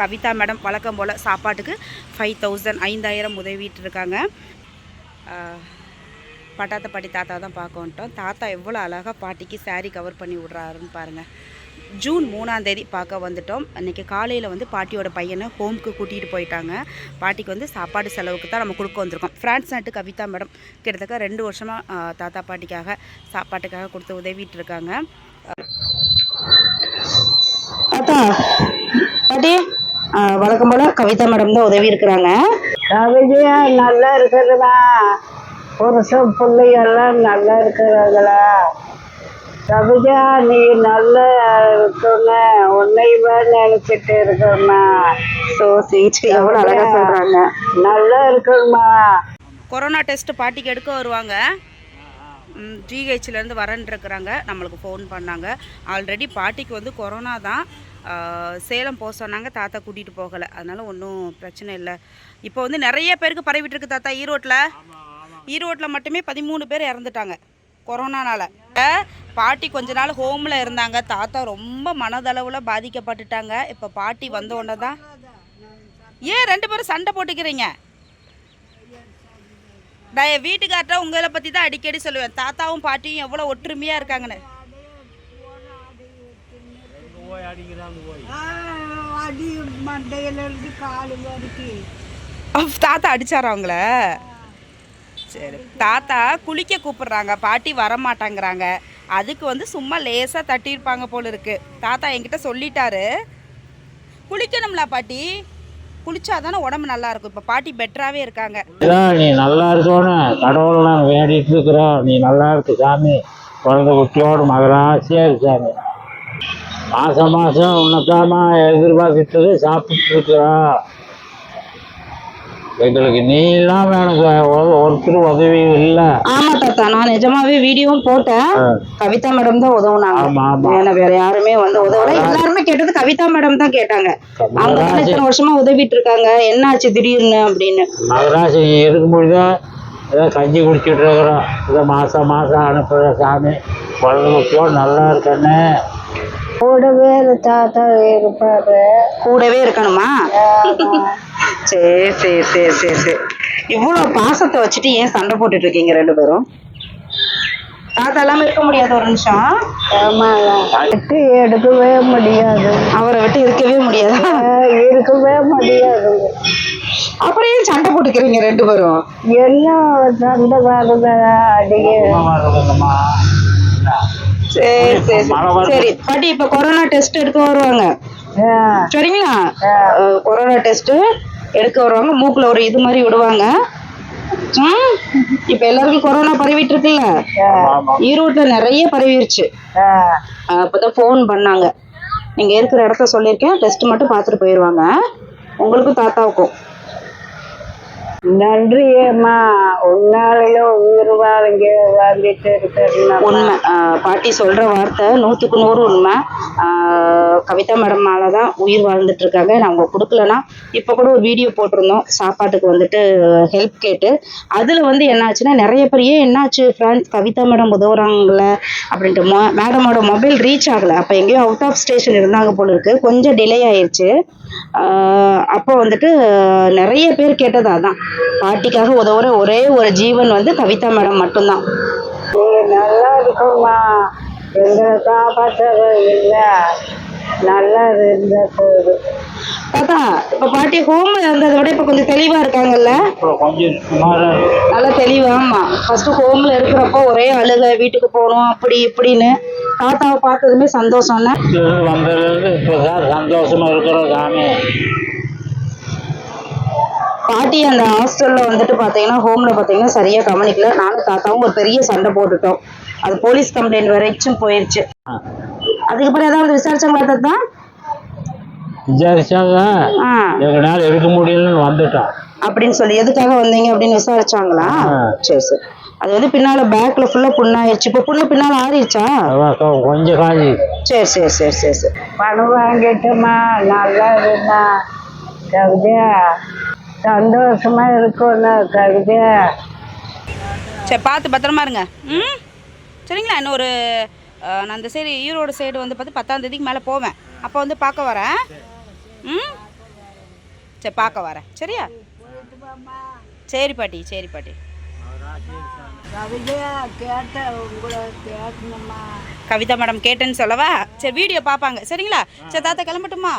Kavitha madam வழக்கம் போல் சாப்பாட்டுக்கு five thousand ஐந்தாயிரம் உதவிட்டுருக்காங்க. பட்டாத்த பாட்டி தாத்தா தான் பார்க்க வந்துட்டோம். தாத்தா எவ்வளோ அழகாக பாட்டிக்கு சாரீ கவர் பண்ணி விட்றாருன்னு பாருங்கள் ஜூன் மூணாந்தேதி பார்க்க வந்துட்டோம். அன்றைக்கி காலையில் வந்து பாட்டியோட பையனை ஹோம்க்கு கூட்டிகிட்டு போயிட்டாங்க. பாட்டிக்கு வந்து சாப்பாடு செலவுக்கு தான் நம்ம கொடுக்க வந்திருக்கோம். ஃப்ரான்ஸ் நாட்டு கவிதா மேடம் கிட்டத்தட்ட ரெண்டு வருஷமாக தாத்தா பாட்டிக்காக சாப்பாட்டுக்காக கொடுத்து உதவிட்டு இருக்காங்க தாத்தா பாட்டி. வழக்கம் போல் கவிதா மேடம் தான் உதவி இருக்கிறாங்க. கவிதையா நல்லா இருக்குதுடா புருஷன் பிள்ளைகள்லாம் நல்லா இருக்கிறாங்களா? கவிதா நீ நல்லா இருக்குன்னு உன்னையுமே நினைச்சிட்டு இருக்கம்மா. ஸோ ஸ்வீட் எவ்வளோ அழகாக சொல்கிறாங்க நல்லா இருக்குமா கொரோனா டெஸ்ட் பாட்டிக்கு எடுக்க வருவாங்க. ஜிஹெச்லேருந்து வரன்ருக்குறாங்க நம்மளுக்கு ஃபோன் பண்ணாங்க. ஆல்ரெடி பாட்டிக்கு வந்து கொரோனா தான். சேலம் போக சொன்னாங்க. தாத்தா கூட்டிகிட்டு போகலை. அதனால ஒன்றும் பிரச்சனை இல்லை. இப்போ வந்து நிறைய பேருக்கு பரவிட்டு இருக்கு தாத்தா ஈரோட்டில் ஈரோட்டில் மட்டுமே பதிமூணு பேர் இறந்துட்டாங்க கொரோனானால. பாட்டி கொஞ்ச நாள் ஹோமில் இருந்தாங்க. தாத்தா ரொம்ப மனதளவில் பாதிக்கப்பட்டுட்டாங்க. இப்போ பாட்டி வந்த உடனே தான். ஏன் ரெண்டு பேரும் சண்டை போட்டுக்கிறீங்க? நான் என் வீட்டுக்கார்ட்ட உங்களை பற்றி தான் அடிக்கடி சொல்லுவேன். தாத்தாவும் பாட்டியும் எவ்வளோ ஒற்றுமையாக இருக்காங்கன்னு. அடி மண்டையில இருந்து காலு வரைக்கும் தாத்தா அடிச்சாரா அவங்கள சரி தாத்தா குளிக்க கூப்பிடுறாங்க. பாட்டி வர மாட்டாங்கிறாங்க அதுக்கு வந்து சும்மா லேசாக தட்டியிருப்பாங்க போல இருக்கு. தாத்தா என்கிட்ட சொல்லிட்டாரு. குளிக்கணும்ல பாட்டி. குளிச்சாதானே உடம்பு நல்லா இருக்கும். இப்போ பாட்டி பெட்டராகவே இருக்காங்க. நீ நல்லா இருக்கணும் கடவுளை நாங்கள் வேண்டிட்டு இருக்கிறோம் நீ நல்லா இருக்கு சாமி. குழந்தை குட்டியோடு மகராசியாக இருக்கு சாமி. மாதம் மாதம் உன்னத்தாமா எதிர்பார்த்துட்டு சாப்பிட்டு இருக்கிறோம் எங்களுக்கு நீ இல்லாமல் எனக்கு ஒருத்தர் உதவி இல்லை. ஆமாம் தாத்தா நான் நிஜமாவே வீடியோவும் போட்டேன். கவிதா மேடம் தான் உதவுனாங்க. ஏன்னா வேற யாருமே வந்து உதவல. எல்லாருமே கேட்டது கவிதா மேடம் தான் கேட்டாங்க. அவங்க இத்தனை வருஷமா உதவிட்டு இருக்காங்க. என்னாச்சு திடீர்னு அப்படின்னு. மகராசி நீ இருக்கும்பொழுது ஏதோ கஞ்சி குடிச்சிட்டு இருக்கிறோம். இதை மாதம் மாதம் அனுப்புகிற சாமி. குழந்தை குட்டியோடு நல்லா இருக்கண்ணே. கூடவே தாத்தா இருப்பாரு கூடவே இருக்கணுமா? சரி சரி சரி சரி சரி. இவ்வளோ பாசத்தை வச்சுட்டு ஏன் சண்டை போட்டுட்டு இருக்கீங்க ரெண்டு பேரும்? தாத்தா இல்லாம இருக்க முடியாது ஒரு நிமிஷம். ஆமாங்க விட்டு எடுக்கவே முடியாது. அவரை விட்டு இருக்கவே முடியாது. இருக்கவே முடியாது. அப்புறம் ஏன் சண்டை போட்டுக்கிறீங்க ரெண்டு பேரும்? என்ன சண்டை வருது அடியே. வருதுங்கம்மா சரி சரி. சரி. பாட்டி இப்ப கொரோனா டெஸ்ட் எடுக்க வருவாங்க. சரிங்களா? கொரோனா டெஸ்ட் எடுக்க வருவாங்க. மூக்குல ஒரு இது மாதிரி விடுவாங்க. இப்ப எல்லாருக்கும் கொரோனா பரவிட்டு இருக்குல்ல? ஈரோட்ல நிறைய பரவிருச்சு. அப்பதான் ஃபோன் பண்ணாங்க. நீங்க இருக்கிற இடத்த சொல்லியிருக்கேன். டெஸ்ட் மட்டும் பார்த்துட்டு போயிடுவாங்க உங்களுக்கும் தாத்தாவுக்கும். நன்றி அம்மா உன்னாலையும் உயிர் வாங்க வாழ்ந்துட்டு இருக்கிறேன் உண்மை. பாட்டி சொல்ற வார்த்தை நூற்றுக்கு நூறு உண்மை. கவிதா மேடம்னால தான் உயிர் வாழ்ந்துட்டு இருக்காங்க. நாங்கள் கொடுக்கலனா இப்போ கூட ஒரு வீடியோ போட்டிருந்தோம். சாப்பாட்டுக்கு வந்துட்டு ஹெல்ப் கேட்டு. அதில் வந்து என்னாச்சுன்னா நிறைய பேர் ஏன் என்னாச்சு ஃப்ரெண்ட்ஸ் கவிதா மேடம் உதவுறாங்களே அப்படின்ட்டு மொ மேடமோட மொபைல் ரீச் ஆகலை. அப்போ எங்கேயோ அவுட் ஆஃப் ஸ்டேஷன் இருந்தாங்க போல இருக்கு. கொஞ்சம் டிலே ஆயிடுச்சு அப்போ வந்துட்டு நிறைய பேர் கேட்டது அதான். பாட்டிக்காக உதவுற ஒரே ஒரு ஜீவன் வந்து கவிதா மேடம் மட்டும்தான். நல்லா இருக்குமா எங்களை காப்பாற்ற இல்லை. நல்லா இருந்த போதும். தாத்தா இப்ப பாட்டி ஹோம்ல இருந்ததை விட இப்ப கொஞ்சம் தெளிவா இருக்காங்கல்ல? நல்லா தெளிவா ஆமா. ஃபர்ஸ்ட் ஹோம்ல இருக்கிறப்போ ஒரே அழுக வீட்டுக்கு போகணும் அப்படி இப்படின்னு. தாத்தாவை பார்த்ததுமே சார் சந்தோஷமா இருக்கிறோம் சாமி. பாட்டி அந்த ஹாஸ்டல்ல வந்துட்டு பாத்தீங்கன்னா ஹோம்ல பாத்தீங்கன்னா சரியா கவனிக்கல. நானும் தாத்தாவும் ஒரு பெரிய சண்டை போட்டுட்டோம். அது போலீஸ் கம்ப்ளைண்ட் வரைக்கும் போயிருச்சு. அதுக்கப்புறம் ஏதாவது விசாரிச்சாங்களா தாத்தா விசாரிச்சாங்க. ஆ. எங்களால் இருக்க முடியலன்னு வந்துட்டோம். அப்படின்னு சொல்லி எதுக்காக வந்தீங்க அப்படின்னு விசாரிச்சாங்களா. சரி சரி. அது வந்து பின்னால பேக்ல ஃபுல்லா புண்ணாயிருச்சு. இப்போ புண்ணு பின்னால ஆறிடுச்சா? கொஞ்சம் காஞ்சி சரி சரி சரி சரி சரி. பணம் வாங்கிட்டுமா? நல்லா இருந்தா கவிதையா சந்தோஷமா இருக்கணும் கவிதையா சரி பார்த்து பத்திரமா இருங்க. ம்? சரிங்களா? இன்னும் ஒரு நான் இந்த சைடு ஈரோடு சைடு வந்து பார்த்து பத்தாம் தேதிக்கு மேலே போவேன். அப்போ வந்து பார்க்க வரேன். ம்? சரி பார்க்க வரேன். சரியா? சரி பாட்டி சரி பாட்டி. கவிதையா கவிதா மேடம் கேட்டேன்னு சொல்லவா? சரி வீடியோ பார்ப்பாங்க. சரிங்களா? சரி தாத்தா கிளம்பட்டுமா?